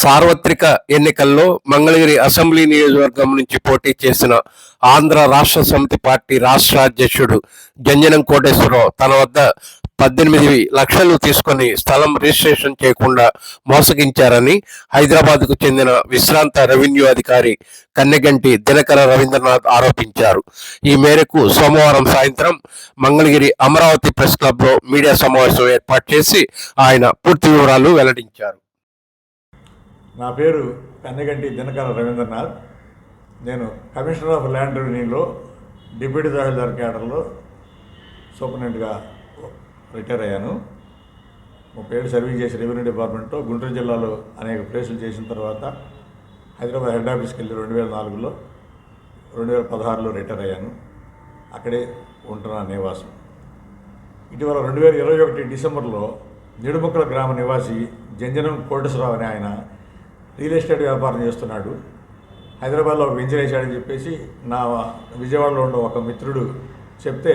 సార్వత్రిక ఎన్నికల్లో మంగళగిరి అసెంబ్లీ నియోజకవర్గం నుంచి పోటీ చేసిన ఆంధ్ర రాష్ట్ర సమితి పార్టీ రాష్ట్ర అధ్యక్షుడు జంజనం కోటేశ్వరరావు తన వద్ద పద్దెనిమిది లక్షలు తీసుకొని స్థలం రిజిస్ట్రేషన్ చేయకుండా మోసగించారని హైదరాబాద్కు చెందిన విశ్రాంత రెవెన్యూ అధికారి కన్నెగంటి దినకర రవీంద్రనాథ్ ఆరోపించారు. ఈ మేరకు సోమవారం సాయంత్రం మంగళగిరి అమరావతి ప్రెస్ క్లబ్లో మీడియా సమావేశం ఏర్పాటు చేసి ఆయన పూర్తి వివరాలు వెల్లడించారు. నా పేరు కన్నెగంటి దినకర రవీంద్రనాథ్. నేను కమిషనర్ ఆఫ్ ల్యాండ్ రెవెన్యూలో డిప్యూటీ తహసీల్దార్ క్యాడర్లో సూపరింటెండెంట్గా రిటైర్ అయ్యాను. ముప్పై ఏడు సర్వీస్ చేసి రెవెన్యూ డిపార్ట్మెంట్లో గుంటూరు జిల్లాలో అనేక ప్లేసులు చేసిన తర్వాత హైదరాబాద్ హెడ్ ఆఫీస్కి వెళ్ళి రెండు వేల నాలుగులో రెండు వేల పదహారులో రిటైర్ అయ్యాను. అక్కడే ఉంటున్నా నివాసం. ఇటీవల రెండు వేల ఇరవై ఒకటి డిసెంబర్లో నిడుముక్కల గ్రామ నివాసి జంజనం కోటేశ్వరరావు అనే ఆయన రియల్ ఎస్టేట్ వ్యాపారం చేస్తున్నాడు. హైదరాబాద్లో ఒక వెంచర్ వేసాడని చెప్పేసి నా విజయవాడలో ఉన్న ఒక మిత్రుడు చెప్తే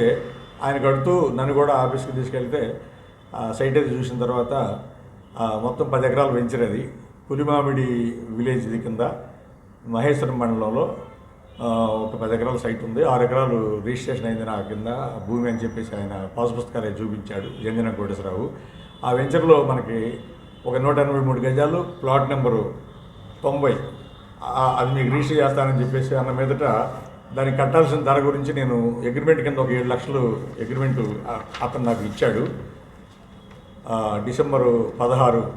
ఆయన కడుతూ నన్ను కూడా ఆఫీస్కి తీసుకెళ్తే ఆ సైట్ అది చూసిన తర్వాత మొత్తం పది ఎకరాల వెంచర్ అది. పులిమామిడి విలేజ్ ఇది కింద మహేశ్వరం మండలంలో ఒక పది ఎకరాల సైట్ ఉంది. ఆరు ఎకరాలు రిజిస్ట్రేషన్ అయింది నా కింద భూమి అని చెప్పేసి ఆయన పాస్ పుస్తకాలే చూపించాడు జంజన కోటేశ్వరరావు. ఆ వెంచర్లో మనకి ఒక నూట ఎనభై మూడు గజాలు ప్లాట్ నెంబరు తొంభై. అది మీకు రిజిస్టర్ చేస్తానని చెప్పేసి అన్న మీదట దానికి కట్టాల్సిన ధర గురించి నేను అగ్రిమెంట్ కింద ఒక ఏడు లక్షలు అగ్రిమెంట్ అతను నాకు ఇచ్చాడు. డిసెంబరు పదహారు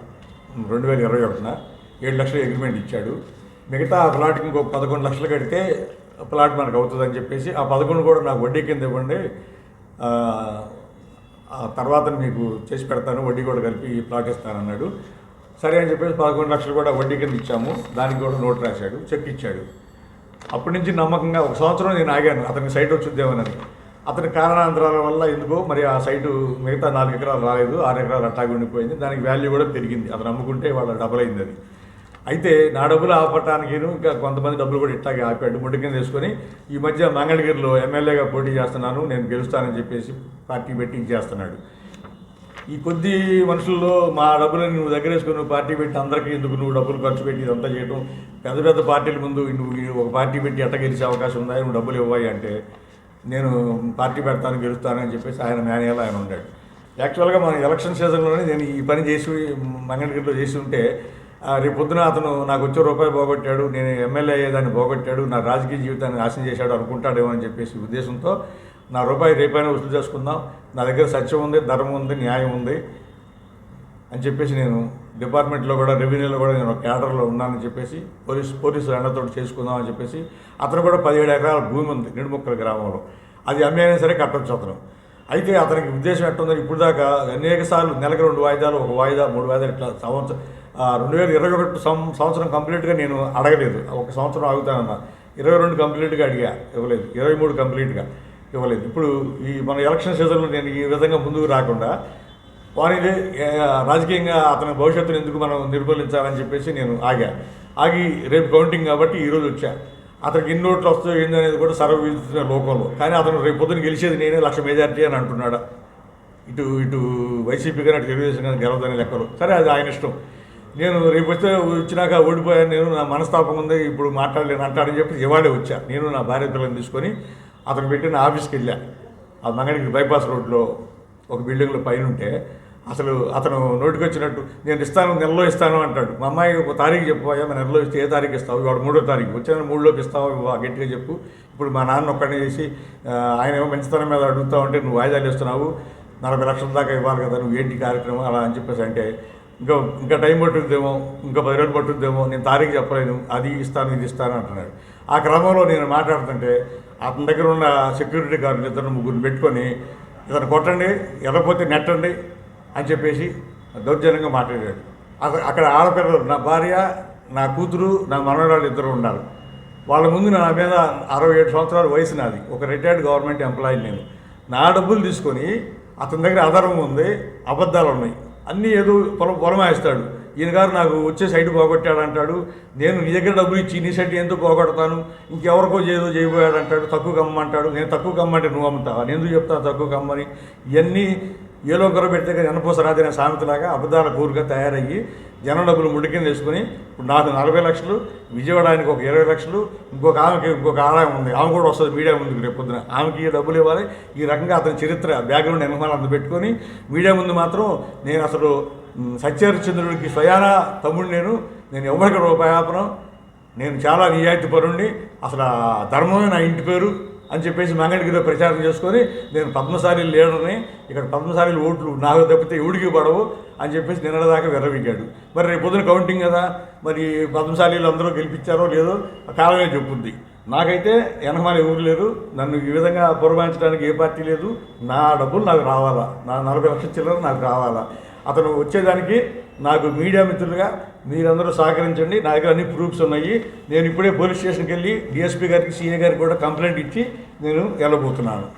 రెండు వేల ఇరవై ఒకటిన ఏడు లక్షలు అగ్రిమెంట్ ఇచ్చాడు. మిగతా ఆ ప్లాట్కి ఇంకో పదకొండు లక్షలు కడితే ప్లాట్ మనకు అవుతుందని చెప్పేసి ఆ పదకొండు కూడా నాకు వడ్డీ కింద ఇవ్వండి. ఆ, తర్వాత మీకు చేసి పెడతాను వడ్డీ కూడా కలిపి ఈ ప్లాట్ ఇస్తానన్నాడు. సరే అని చెప్పేసి పదకొండు లక్షలు కూడా వడ్డీ కింద ఇచ్చాము. దానికి కూడా నోట్ రాశాడు చెక్ ఇచ్చాడు. అప్పటి నుంచి నమ్మకంగా ఒక సంవత్సరం నేను ఆగాను. అతనికి సైట్ వచ్చిద్దేమోనని అతని కారణాంతరాల వల్ల ఎందుకో మరి ఆ సైటు మిగతా నాలుగు ఎకరాలు రాలేదు ఆరు ఎకరాలు అట్టాగి ఉండిపోయింది. దానికి వాల్యూ కూడా పెరిగింది. అతను అమ్ముకుంటే వాళ్ళ డబుల్ అయింది అది. అయితే నా డబ్బులు ఆపటానికి ఇంకా కొంతమంది డబ్బులు కూడా ఇట్టాగే ఆపాడు. ముడి కింద తీసుకొని ఈ మధ్య మంగళగిరిలో ఎమ్మెల్యేగా పోటీ చేస్తున్నాను నేను గెలుస్తానని చెప్పేసి పార్టీ పెట్టి చేస్తున్నాడు ఈ కొద్ది మనుషుల్లో మా డబ్బులను నువ్వు దగ్గర వేసుకుని పార్టీ పెట్టి అందరికీ ఎందుకు నువ్వు డబ్బులు ఖర్చు పెట్టి ఇదంతా చేయడం పెద్ద పెద్ద పార్టీల ముందు నువ్వు ఒక పార్టీ పెట్టి ఎట్ట గెలిచే అవకాశం ఉందా? నువ్వు డబ్బులు ఇవ్వాలి అంటే నేను పార్టీ పెడతాను గెలుస్తానని చెప్పేసి ఆయన మేనేజర్ ఆయన ఉండాడు. యాక్చువల్గా మన ఎలక్షన్ సీజన్లోనే నేను ఈ పని చేసి మంగళగిరిలో చేసి ఉంటే రేపు పొద్దున అతను నాకు వచ్చే రూపాయి పోగొట్టాడు నేను ఎమ్మెల్యే అయ్యేదాన్ని పోగొట్టాడు నా రాజకీయ జీవితాన్ని నాశనం చేశాడు అనుకుంటాడేమో అని చెప్పేసి ఉద్దేశంతో నా రూపాయి రేపైనా వసూలు చేసుకుందాం. నా దగ్గర సత్యం ఉంది ధర్మం ఉంది న్యాయం ఉంది అని చెప్పేసి నేను డిపార్ట్మెంట్లో కూడా రెవెన్యూలో కూడా నేను ఒక క్యాడర్లో ఉన్నానని చెప్పేసి పోలీస్ పోలీసులు అండతో చేసుకుందాం అని చెప్పేసి అతను కూడా పదిహేడు ఎకరాల భూమి ఉంది నిడుముక్కల గ్రామంలో. అది అమ్మి అయినా సరే కట్టొచ్చు అతను. అయితే అతనికి ఉద్దేశం ఎట్టుందని ఇప్పుడు దాకా అనేక సార్లు నెలకు రెండు వాయిదాలు ఒక వాయిదా మూడు వాయిదాలు ఇట్లా సంవత్సరం రెండు వేల ఇరవై ఒకటి సం- సంవత్సరం కంప్లీట్గా నేను అడగలేదు. ఒక సంవత్సరం ఆగుతానన్నా. ఇరవై రెండు కంప్లీట్గా అడిగా ఇవ్వలేదు. ఇరవై మూడు కంప్లీట్గా. ఇవ్వలేదు. ఇప్పుడు ఈ మన ఎలక్షన్ సీజన్లో నేను ఈ విధంగా ముందుకు రాకుండా వారిని రాజకీయంగా అతని భవిష్యత్తును ఎందుకు మనం నిర్మూలించాలని చెప్పేసి నేను ఆగా. ఆగి రేపు కౌంటింగ్ కాబట్టి ఈరోజు వచ్చా. అతనికి ఎన్ని ఓట్లు వస్తాయో ఏంది అనేది కూడా సర్వవిదిస్తున్న లోకంలో. కానీ అతను రేపు పొద్దున గెలిచేది నేనే లక్ష మెజార్టీ అని అంటున్నాడు. ఇటు ఇటు వైసీపీ కానీ అటు తెలుగుదేశం కానీ గెలవదని లెక్కలు. సరే అది ఆయన ఇష్టం. నేను రేపు వస్తే వచ్చినాక ఓడిపోయాను నేను నా మనస్తాపం ఉంది ఇప్పుడు మాట్లాడలేను అంటాడని చెప్పి ఇవాళే వచ్చా. నేను నా భార్య పిల్లల్ని తీసుకొని అతను పెట్టిన ఆఫీస్కి వెళ్ళా. ఆ మంగళగిరి బైపాస్ రోడ్లో ఒక బిల్డింగ్లో పైన ఉంటే అసలు అతను నోటికి వచ్చినట్టు నేను ఇస్తాను నెలలో ఇస్తాను అంటాడు. మా అమ్మాయి ఒక తారీఖు చెప్పాయా మా నెలలో ఇస్తే ఏ తారీఖు ఇస్తావు? ఇవాడు మూడో తారీఖు. వచ్చిన మూడులోకి ఇస్తావు? గట్టిగా చెప్పు. ఇప్పుడు మా నాన్న ఒక్కడిని చేసి ఆయన ఏమో మంచితనం మీద అడుగుతావు ఉంటే నువ్వు వాయిదాలు ఇస్తున్నావు నలభై లక్షల దాకా ఇవ్వాలి కదా నువ్వు ఏంటి కార్యక్రమం? అలా అని చెప్పేసి అంటే ఇంకా ఇంకా టైం పట్టుద్దేమో ఇంకా పది రోజులు పట్టుద్దేమో నేను తారీఖు చెప్పలేను అది ఇస్తాను ఇది ఇస్తాను అంటున్నాడు. ఆ క్రమంలో నేను మాట్లాడుతుంటే అతని దగ్గర ఉన్న సెక్యూరిటీ గార్డులు ఇద్దరు ముగ్గురు పెట్టుకొని ఇతను కొట్టండి ఎర్రపోతే నెట్టండి అని చెప్పేసి దౌర్జన్యంగా మాట్లాడాడు. అక్కడ అక్కడ ఆడపిల్లలు నా భార్య నా కూతురు నా మనవరాళ్ళు ఇద్దరు ఉన్నారు. వాళ్ళ ముందు నా మీద అరవై ఏడు సంవత్సరాల వయసు నాది. ఒక రిటైర్డ్ గవర్నమెంట్ ఎంప్లాయీ నేను. నా డబ్బులు తీసుకొని అతని దగ్గర ఆధారం ఉంది అబద్ధాలు ఉన్నాయి. అన్నీ ఏదో పొలం పొలమాయిస్తాడు. ఈయన గారు నాకు వచ్చే సైడ్ పోగొట్టాడు అంటాడు. నేను నీ దగ్గర డబ్బులు ఇచ్చి నీ సైడ్ ఎందుకు పోగొడతాను? ఇంకెవరికో ఏదో చేయబోయాడు అంటాడు. తక్కువ కమ్మంటాడు నేను తక్కువ కమ్మంటే నువ్వు అమ్ముతావా? నేను ఎందుకు చెప్తాను తక్కువ కమ్మని? ఇవన్నీ ఏలో కొర పెడితే కానీ ఎన్నపూస సామెతలాగా అబద్ధాల కూరుగా తయారయ్యి జనం డబ్బులు ముడికింద వేసుకుని ఇప్పుడు నాకు నలభై లక్షలు విజయవాడ ఆయనకు ఒక ఇరవై లక్షలు ఇంకొక ఆమెకి ఇంకొక ఆదాయం ఉంది. ఆమె కూడా వస్తుంది మీడియా ముందుకు రేపు పొద్దున. ఆమెకి ఈ డబ్బులు ఇవ్వాలి. ఈ రకంగా అతని చరిత్ర బ్యాక్గ్రౌండ్ అనుమానాలు అంత పెట్టుకొని మీడియా ముందు మాత్రం నేను అసలు సత్యహరిశ్చంద్రుడికి స్వయాన తమ్ముడు నేను నేను ఎవరికి రూపాయాపనం నేను చాలా నిజాయితీ పరుణ్ణి అసలు ధర్మమే నా ఇంటి పేరు. అని చెప్పేసి మంగళగిరిలో ప్రచారం చేసుకొని నేను పద్మశాలి లీడర్ని ఇక్కడ పద్మశాలి ఓట్లు నాకు తప్పితే ఎవడికి పడవు అని చెప్పేసి నిన్నటిదాకా విర్రవిగాడు. మరి రేపు పొద్దున కౌంటింగ్ కదా మరి పద్మశాలీలు అందరూ గెలిపించారో లేదో కాలమే చెప్పుద్ది. నాకైతే వెనకమాల ఎవరు లేరు నన్ను ఈ విధంగా పురమాయించడానికి ఏ పార్టీ లేదు నా డబ్బులు నాకు రావాలా నా నలభై లక్షల చిల్లర నాకు రావాలా. అతను వచ్చేదానికి నాకు మీడియా మిత్రులుగా మీరందరూ సహకరించండి. నా దగ్గర అన్ని ప్రూఫ్స్ ఉన్నాయి. నేను ఇప్పుడే పోలీస్ స్టేషన్కి వెళ్ళి డిఎస్పీ గారికి సీఏ గారికి కూడా కంప్లైంట్ ఇచ్చి నేను వెళ్ళబోతున్నాను.